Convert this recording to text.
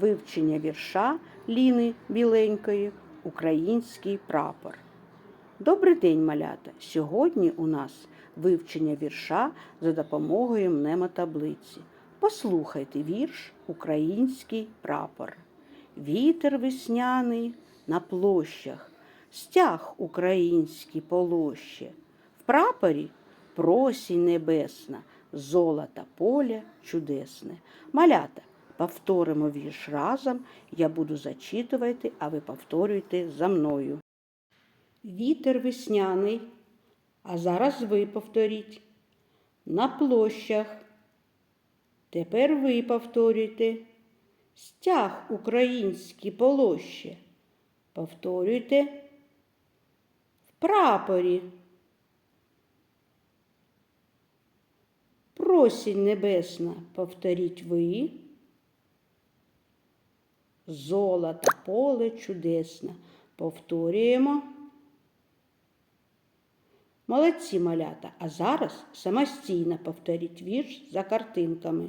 вивчення вірша Ліни Біленької Український прапор. Добрий день, малята! Сьогодні у нас вивчення вірша за допомогою мнемотаблиці. Послухайте вірш Український прапор. Вітер весняний на площах, стяг український полоще. В прапорі просінь небесна, золота поля чудесне. Малята, повторимо вірш разом. Я буду зачитувати, а ви повторюйте за мною. Вітер весняний, а зараз ви повторіть. На площах. Тепер ви повторюйте. Стяг український полоще. Повторюйте. В прапорі. Просінь небесна, повторіть ви. Золото поле чудесне. Повторюємо. Молодці малята, а зараз самостійно повторіть вірш за картинками.